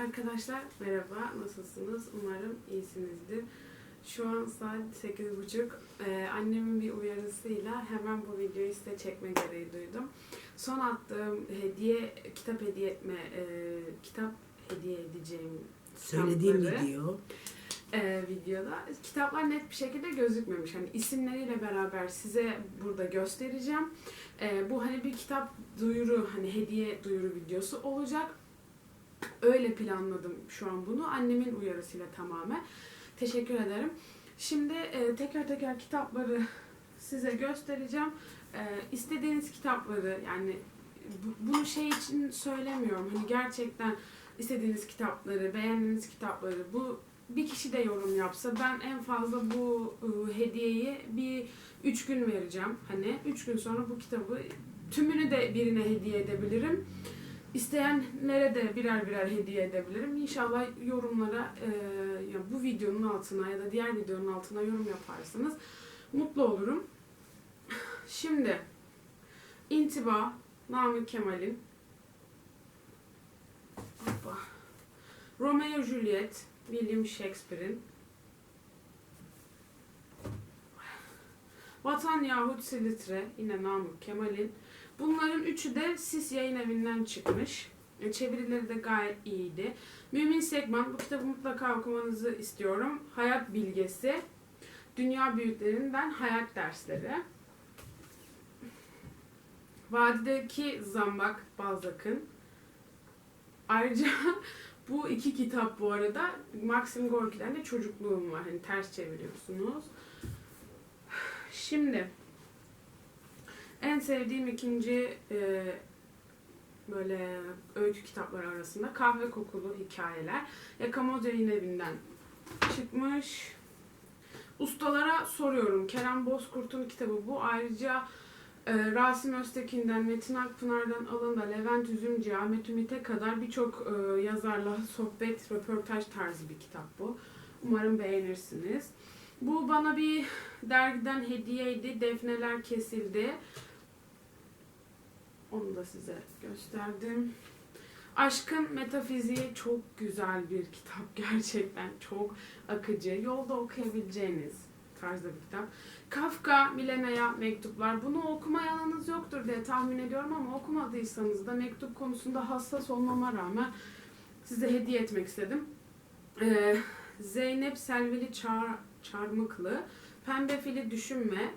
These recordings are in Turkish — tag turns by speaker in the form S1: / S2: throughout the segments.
S1: Arkadaşlar merhaba, nasılsınız? Umarım iyisinizdir. Şu an saat 8.30. Ee, annemin bir uyarısıyla hemen bu videoyu size çekme gereği duydum. Son attığım hediye, kitap hediye etme, e, kitap hediye edeceğim
S2: Söylediğim
S1: kitapları,
S2: video.
S1: e, videoda kitaplar net bir şekilde gözükmemiş. Hani isimleriyle beraber size burada göstereceğim. E, bu hani bir kitap duyuru, hani hediye duyuru videosu olacak. Öyle planladım şu an bunu. Annemin uyarısıyla tamamen. Teşekkür ederim. Şimdi e, teker teker kitapları size göstereceğim. E, istediğiniz kitapları yani bu- bunu şey için söylemiyorum. Hani gerçekten istediğiniz kitapları, beğendiğiniz kitapları bu bir kişi de yorum yapsa ben en fazla bu e, hediyeyi bir üç gün vereceğim. Hani üç gün sonra bu kitabı tümünü de birine hediye edebilirim. İsteyenlere de birer birer hediye edebilirim. İnşallah yorumlara e, ya bu videonun altına ya da diğer videonun altına yorum yaparsanız mutlu olurum. Şimdi İntiba Namık Kemal'in. Romeo Juliet William Shakespeare'in Vatan Yahut Silitre yine Namık Kemal'in Bunların üçü de Sis Yayın Evi'nden çıkmış. E, Çevirileri de gayet iyiydi. Mümin Sekman, bu kitabı mutlaka okumanızı istiyorum. Hayat Bilgesi, Dünya Büyüklerinden Hayat Dersleri. Vadideki Zambak Balzac'ın. Ayrıca bu iki kitap bu arada Maxim Gorki'den de çocukluğum var. Hani ters çeviriyorsunuz. Şimdi en sevdiğim ikinci e, böyle öykü kitapları arasında Kahve Kokulu Hikayeler. Yakamoz Yayın Evi'nden çıkmış. Ustalara soruyorum. Kerem Bozkurt'un kitabı bu. Ayrıca e, Rasim Öztekin'den, Metin Akpınar'dan alın da Levent Üzümcü, Ahmet Ümit'e kadar birçok e, yazarla sohbet, röportaj tarzı bir kitap bu. Umarım beğenirsiniz. Bu bana bir dergiden hediyeydi. Defneler kesildi. Onu da size gösterdim. Aşkın Metafiziği çok güzel bir kitap. Gerçekten çok akıcı. Yolda okuyabileceğiniz tarzda bir kitap. Kafka, Milena'ya mektuplar. Bunu okumayanınız yoktur diye tahmin ediyorum ama okumadıysanız da mektup konusunda hassas olmama rağmen size hediye etmek istedim. Ee, Zeynep Selveli Çar Çarmıklı. Pembe Fili Düşünme.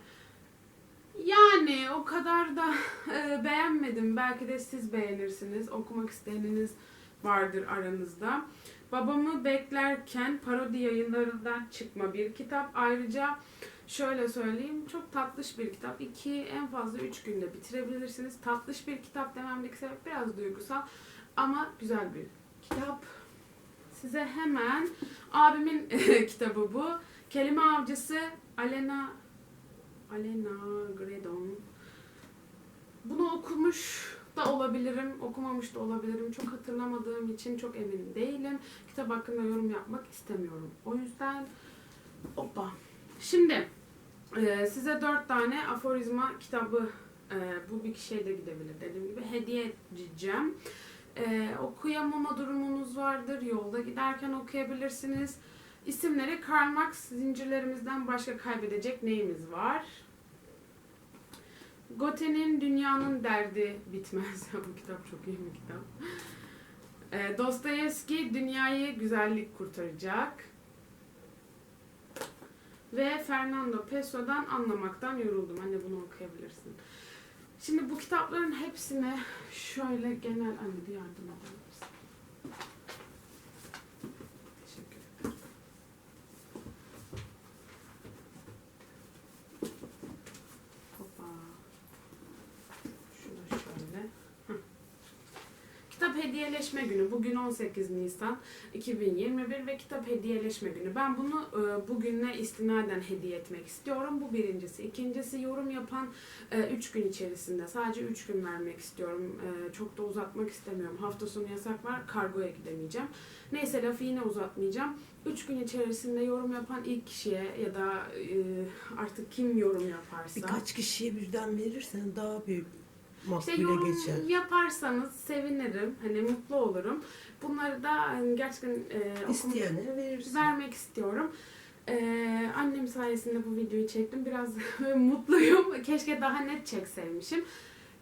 S1: Yani o kadar da e, beğenmedim. Belki de siz beğenirsiniz. Okumak isteyeniniz vardır aranızda. Babamı beklerken parodi yayınlarından çıkma bir kitap. Ayrıca şöyle söyleyeyim çok tatlış bir kitap. İki en fazla üç günde bitirebilirsiniz. Tatlış bir kitap dememdeki sebep biraz duygusal ama güzel bir kitap. Size hemen abimin kitabı bu. Kelime Avcısı Alena Alena Gredon. Bunu okumuş da olabilirim, okumamış da olabilirim. Çok hatırlamadığım için çok emin değilim. Kitap hakkında yorum yapmak istemiyorum. O yüzden hoppa. Şimdi e, size dört tane aforizma kitabı e, bu bir kişiye de gidebilir dediğim gibi hediye edeceğim. E, okuyamama durumunuz vardır. Yolda giderken okuyabilirsiniz. İsimleri Karl Marx zincirlerimizden başka kaybedecek neyimiz var? Goethe'nin Dünyanın Derdi Bitmez. Bu kitap çok iyi bir kitap. E, Dostoyevski Dünyayı Güzellik Kurtaracak. Ve Fernando Pessoa'dan Anlamaktan Yoruldum. Anne bunu okuyabilirsin. Şimdi bu kitapların hepsine şöyle genel anne yardım eder misin? Teşekkür ederim. Hoppa. Şunu şöyle. Heh. Kitap hediyeleşme günü. Bugün 18 Nisan 2021 ve kitap hediyeleşme günü. Ben bunu e, bugüne istinaden hediye etmek istiyorum. Bu birincisi. İkincisi yorum yapan 3 gün içerisinde. Sadece 3 gün vermek istiyorum. E, çok da uzatmak istemiyorum. Hafta sonu yasak var. Kargoya gidemeyeceğim. Neyse lafı yine uzatmayacağım. 3 gün içerisinde yorum yapan ilk kişiye ya da e, artık kim yorum yaparsa.
S2: Birkaç kişiye birden verirsen daha büyük
S1: İşte
S2: makbule
S1: yorum
S2: geçer.
S1: yaparsanız sevinirim. Hani mutlu olurum. Bunları da hani gerçekten e,
S2: İsteyenlere verirsin.
S1: vermek istiyorum. Ee, annem sayesinde bu videoyu çektim. Biraz mutluyum. Keşke daha net çekseymişim.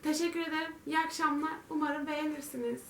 S1: Teşekkür ederim. İyi akşamlar. Umarım beğenirsiniz.